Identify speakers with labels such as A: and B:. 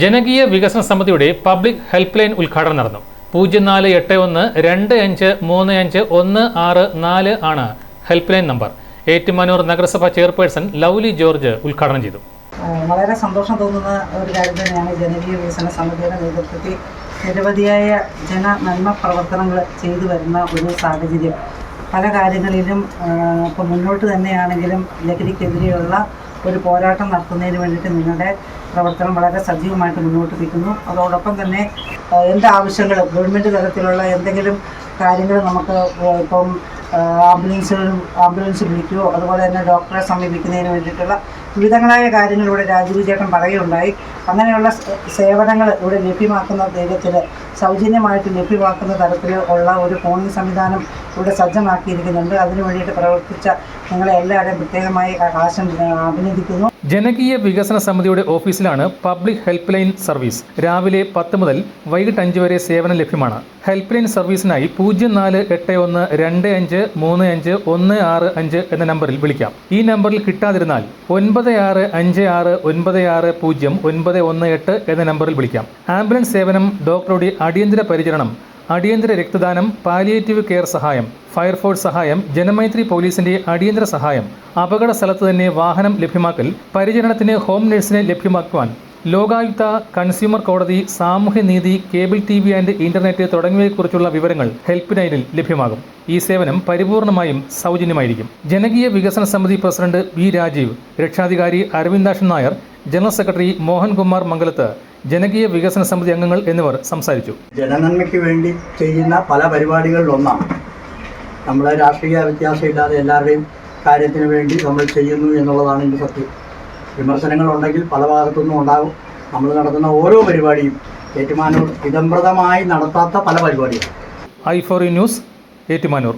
A: ജനകീയ വികസന സമിതിയുടെ പബ്ലിക് ഹെൽപ്പ് ലൈൻ ഉദ്ഘാടനം നടന്നു. പൂജ്യം നാല് എട്ട് ഒന്ന് രണ്ട് അഞ്ച് മൂന്ന് അഞ്ച് ഒന്ന് ആറ് നാല് ആണ് ഹെൽപ്പ് ലൈൻ നമ്പർ. ഏറ്റുമാനൂർ നഗരസഭ ചെയർപേഴ്സൺ ലൗലി ജോർജ് ഉദ്ഘാടനം ചെയ്തു.
B: വളരെ സന്തോഷം തോന്നുന്ന ഒരു കാര്യം തന്നെയാണ് ജനകീയ വികസന സമിതിയുടെ നേതൃത്വത്തിൽ നിരവധിയായ ജന നന്മ പ്രവർത്തനങ്ങൾ ചെയ്തു വരുന്ന ഒരു സാഹചര്യം. പല കാര്യങ്ങളിലും ഇപ്പോൾ മുന്നോട്ട് തന്നെയാണെങ്കിലും ലഹരിക്കെതിരെയുള്ള ഒരു പോരാട്ടം നടത്തുന്നതിന് വേണ്ടിയിട്ട് നിങ്ങളുടെ പ്രവർത്തനം വളരെ സജീവമായിട്ട് മുന്നോട്ട് നിൽക്കുന്നു അതോടൊപ്പം തന്നെ എന്ത് ആവശ്യങ്ങൾ ഗവൺമെന്റ് തലത്തിലുള്ള എന്തെങ്കിലും കാര്യങ്ങൾ നമുക്ക് ഇപ്പം ആംബുലൻസുകളും ആംബുലൻസ് വിളിക്കുകയോ അതുപോലെ തന്നെ ഡോക്ടറെ സമീപിക്കുന്നതിന് വേണ്ടിയിട്ടുള്ള വിവിധങ്ങളായ കാര്യങ്ങൾ ഇവിടെ രാജീവ് പറയുകയുണ്ടായി. അങ്ങനെയുള്ള സേവനങ്ങൾ ഇവിടെ ലഭ്യമാക്കുന്ന ദൈവത്തിൽ സൗജന്യമായിട്ട് ലഭ്യമാക്കുന്ന തരത്തിൽ ഉള്ള ഒരു ഫോണിംഗ് സംവിധാനം ഇവിടെ സജ്ജമാക്കിയിരിക്കുന്നുണ്ട്. അതിനു വേണ്ടിയിട്ട് പ്രവർത്തിച്ച നിങ്ങളെ എല്ലാവരെയും പ്രത്യേകമായി ആശം അഭിനന്ദിക്കുന്നു.
A: ജനകീയ വികസന സമിതിയുടെ ഓഫീസിലാണ് പബ്ലിക് ഹെൽപ്പ് ലൈൻ സർവീസ്. രാവിലെ പത്ത് മുതൽ വൈകിട്ട് അഞ്ച് വരെ സേവനം ലഭ്യമാണ്. ഹെൽപ്പ് ലൈൻ സർവീസിനായി പൂജ്യം നാല് എട്ട് ഒന്ന് രണ്ട് അഞ്ച് മൂന്ന് അഞ്ച് ഒന്ന് ആറ് അഞ്ച് എന്ന നമ്പറിൽ വിളിക്കാം. ഈ നമ്പറിൽ കിട്ടാതിരുന്നാൽ ഒൻപത് ആറ് അഞ്ച് ആറ് ഒൻപത് ആറ് പൂജ്യം ഒൻപത് ഒന്ന് എട്ട് എന്ന നമ്പറിൽ വിളിക്കാം. ആംബുലൻസ് സേവനം ഡോക്ടറുടെ അടിയന്തര പരിചരണം അടിയന്തര രക്തദാനം പാലിയേറ്റീവ് കെയർ സഹായം ഫയർഫോഴ്സ് സഹായം ജനമൈത്രി പോലീസിന്റെ അടിയന്തര സഹായം അപകട സ്ഥലത്ത് തന്നെ വാഹനം ലഭ്യമാക്കൽ പരിചരണത്തിന് ഹോം നഴ്സിനെ ലഭ്യമാക്കുവാൻ ലോകായുക്ത കൺസ്യൂമർ കോടതി സാമൂഹ്യനീതി cable T V and internet തുടങ്ങിയവയെക്കുറിച്ചുള്ള വിവരങ്ങൾ ഹെൽപ്പ് ലൈനിൽ ലഭ്യമാകും. ഈ സേവനം പരിപൂർണമായും സൗജന്യമായിരിക്കും. ജനകീയ വികസന സമിതി പ്രസിഡന്റ് വി രാജീവ് രക്ഷാധികാരി അരവിന്ദാഷൻ നായർ ജനറൽ സെക്രട്ടറി മോഹൻകുമാർ മംഗലത്ത് ജനകീയ വികസന സമിതി അംഗങ്ങൾ എന്നിവർ സംസാരിച്ചു.
C: ജനനന്മയ്ക്ക് വേണ്ടി ചെയ്യുന്ന പല പരിപാടികളിൽ ഒന്നാണ്. നമ്മൾ രാഷ്ട്രീയ വ്യത്യാസമില്ലാതെ എല്ലാവരുടെയും കാര്യത്തിന് വേണ്ടി നമ്മൾ ചെയ്യുന്നു എന്നുള്ളതാണ് എന്റെ സത്യം. വിമർശനങ്ങളുണ്ടെങ്കിൽ പല ഭാഗത്തുനിന്നും ഉണ്ടാകും. നമ്മൾ നടത്തുന്ന ഓരോ പരിപാടിയും ഏറ്റുമാനൂർ ഇതംപ്രദമായി നടത്താത്ത പല പരിപാടികളും.
A: I four news Ettumanoor.